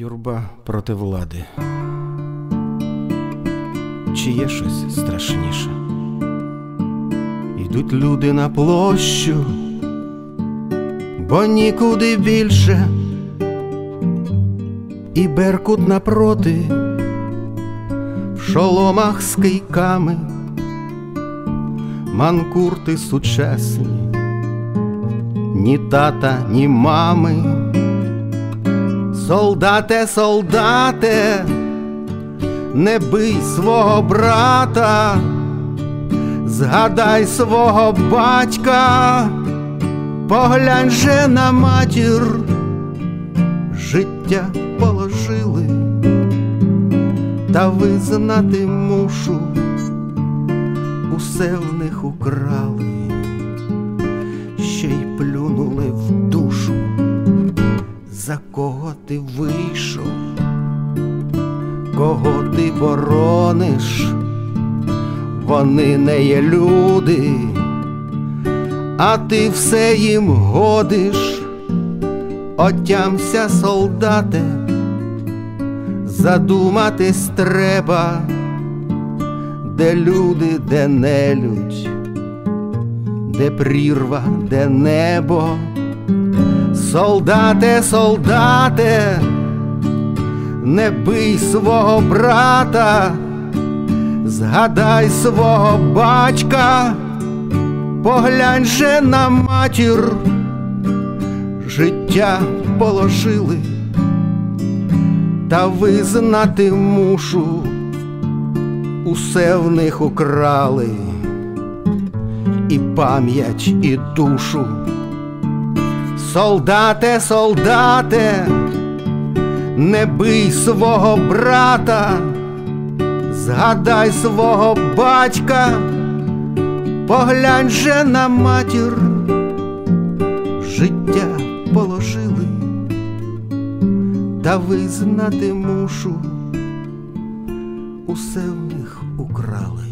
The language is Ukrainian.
Юрба проти влади. Чи є щось страшніше? Йдуть люди на площу, бо нікуди більше, і беркут напроти, в шоломах з кийками, манкурти сучасні, ні тата, ні мами. Солдате, солдате, не бий свого брата, згадай свого батька, поглянь же на матір, життя положили, та визнати мушу, усе в них украли, за кого ти вийшов, кого ти борониш, вони не є люди, а ти все їм годиш, отямся, солдате, задуматись треба, де люди, де нелюдь, де прірва, де небо. Солдате, солдате, не бий свого брата, згадай свого батька, поглянь же на матір, життя положили, та визнати мушу, усе в них украли, і пам'ять, і душу. Солдате, солдате, не бий свого брата, згадай свого батька, поглянь же на матір, життя положили, та визнати мушу, усе в них украли.